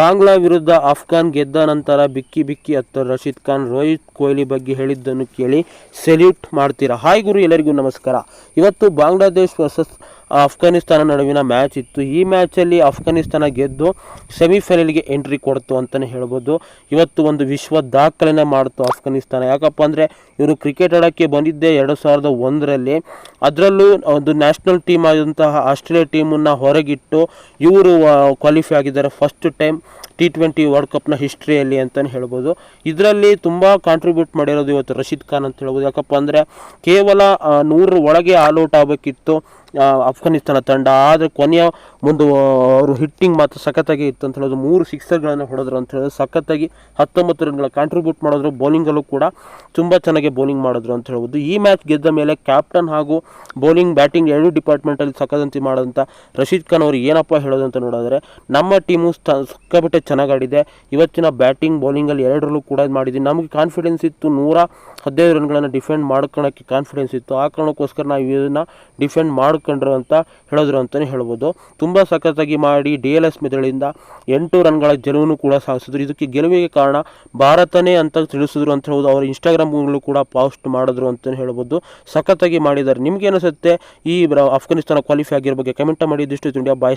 ಬಾಂಗ್ಲಾ ವಿರುದ್ಧ ಅಫ್ಘಾನ್ ಗೆದ್ದ ನಂತರ ಬಿಕ್ಕಿ ಬಿಕ್ಕಿ ಹತ್ತ ರಶೀದ್ ಖಾನ್, ರೋಹಿತ್ ಕೊಹ್ಲಿ ಬಗ್ಗೆ ಹೇಳಿದ್ದನ್ನು ಕೇಳಿ ಸೆಲ್ಯೂಟ್ ಮಾಡ್ತೀರಾ? ಹಾಯ್ ಗುರು, ಎಲ್ಲರಿಗೂ ನಮಸ್ಕಾರ. ಇವತ್ತು ಬಾಂಗ್ಲಾದೇಶ್ ವರ್ಸಸ್ ಅಫ್ಘಾನಿಸ್ತಾನ ನಡುವಿನ ಮ್ಯಾಚ್ ಇತ್ತು. ಈ ಮ್ಯಾಚಲ್ಲಿ ಅಫ್ಘಾನಿಸ್ತಾನ ಗೆದ್ದು ಸೆಮಿಫೈನಲ್ಗೆ ಎಂಟ್ರಿ ಕೊಡ್ತು ಅಂತಲೇ ಹೇಳ್ಬೋದು. ಇವತ್ತು ಒಂದು ವಿಶ್ವ ದಾಖಲೆನ ಮಾಡ್ತು ಅಫ್ಘಾನಿಸ್ತಾನ ಯಾಕಪ್ಪ ಅಂದರೆ ಇವರು ಕ್ರಿಕೆಟ್ ಆಡೋಕ್ಕೆ ಬಂದಿದ್ದೆ ಎರಡು ಸಾವಿರದ ಒಂದರಲ್ಲಿ. ಅದರಲ್ಲೂ ಒಂದು ನ್ಯಾಷನಲ್ ಟೀಮ್ ಆದಂತಹ ಆಸ್ಟ್ರೇಲಿಯಾ ಟೀಮನ್ನು ಹೊರಗಿಟ್ಟು ಇವರು ಕ್ವಾಲಿಫೈ ಆಗಿದ್ದಾರೆ. First time T twenty world ಕಪ್ನ ಹಿಸ್ಟ್ರಿಯಲ್ಲಿ ಅಂತಲೇ ಹೇಳ್ಬೋದು. ಇದರಲ್ಲಿ ತುಂಬ ಕಾಂಟ್ರಿಬ್ಯೂಟ್ ಮಾಡಿರೋದು ಇವತ್ತು ರಶೀದ್ ಖಾನ್ ಅಂತ ಹೇಳ್ಬೋದು. ಯಾಕಪ್ಪ ಅಂದರೆ ಕೇವಲ ನೂರ ಒಳಗೆ ಆಲ್ ಔಟ್ ಆಗಬೇಕಿತ್ತು ಅಫ್ಘಾನಿಸ್ತಾನ ತಂಡ. ಆದರೆ ಕೊನೆಯ ಒಂದು ಅವರು ಹಿಟ್ಟಿಂಗ್ ಮಾತ್ರ ಸಖತ್ತಾಗಿ ಇತ್ತು ಅಂತ ಹೇಳೋದು. ಮೂರು ಸಿಕ್ಸರ್ಗಳನ್ನು ಹೊಡೆದ್ರು ಅಂತ ಹೇಳೋದು. ಸಖತ್ತಾಗಿ ಹತ್ತೊಂಬತ್ತು ರನ್ಗಳ ಕಾಂಟ್ರಿಬ್ಯೂಟ್ ಮಾಡಿದ್ರು. ಬೌಲಿಂಗಲ್ಲೂ ಕೂಡ ತುಂಬ ಚೆನ್ನಾಗಿ ಬೌಲಿಂಗ್ ಮಾಡಿದ್ರು ಅಂತ ಹೇಳ್ಬೋದು. ಈ ಮ್ಯಾಚ್ ಗೆದ್ದ ಮೇಲೆ ಕ್ಯಾಪ್ಟನ್ ಹಾಗೂ ಬೌಲಿಂಗ್ ಬ್ಯಾಟಿಂಗ್ ಎರಡು ಡಿಪಾರ್ಟ್ಮೆಂಟಲ್ಲಿ ಸಖದಂತಿ ಮಾಡಿದಂಥ ರಶೀದ್ ಖಾನ್ ಅವರು ಏನಪ್ಪ ಹೇಳೋದು ಅಂತ ನೋಡಿದ್ರೆ, ನಮ್ಮ ಟೀಮು ಸಿಕ್ಕಾಪಟ್ಟೆ ಚೆನ್ನಾಗಿ ಆಡಿದೆ ಇವತ್ತಿನ ಬ್ಯಾಟಿಂಗ್ ಬೌಲಿಂಗಲ್ಲಿ ಎರಡರಲ್ಲೂ ಕೂಡ ಇದು ನಮಗೆ ಕಾನ್ಫಿಡೆನ್ಸ್ ಇತ್ತು. ನೂರ ಹದಿನೈದು ರನ್ಗಳನ್ನು ಡಿಫೆಂಡ್ ಮಾಡ್ಕೊಳಕ್ಕೆ ಕಾನ್ಫಿಡೆನ್ಸ್ ಇತ್ತು. ಆ ಕಾರಣಕ್ಕೋಸ್ಕರ ನಾವು ಇದನ್ನು ಡಿಫೆಂಡ್ ಮಾಡ್ಕೊಂಡ್ರು ಅಂತ ಹೇಳಿದ್ರು ಅಂತಲೇ ಹೇಳ್ಬೋದು. ತುಂಬ ಸಖತ್ತಾಗಿ ಮಾಡಿ ಡಿ ಎಲ್ ಎಸ್ ಮೆದುಳಿಂದ ಎಂಟು ರನ್ಗಳ ಗೆಲುವನ್ನು ಕೂಡ ಸಾಧಿಸಿದ್ರು. ಇದಕ್ಕೆ ಗೆಲುವಿಗೆ ಕಾರಣ ಭಾರತನೇ ಅಂತ ತಿಳಿಸಿದ್ರು ಅಂತ ಹೇಳ್ಬೋದು. ಅವ್ರ ಇನ್ಸ್ಟಾಗ್ರಾಮ್ಗಳು ಕೂಡ ಪೋಸ್ಟ್ ಮಾಡಿದ್ರು ಅಂತಲೇ ಹೇಳ್ಬೋದು. ಸಖತ್ತಾಗಿ ಮಾಡಿದ್ದಾರೆ. ನಿಮ್ಗೆ ಅನಿಸುತ್ತೆ? ಈ ಅಫ್ಘಾನಿಸ್ತಾನ ಕ್ವಾಲಿಫೈ ಆಗಿರೋ ಬಗ್ಗೆ ಕಮೆಂಟ್ ಮಾಡಿ. ಇದಿಷ್ಟು. ಇಂಡಿಯಾ ಬಾಯ್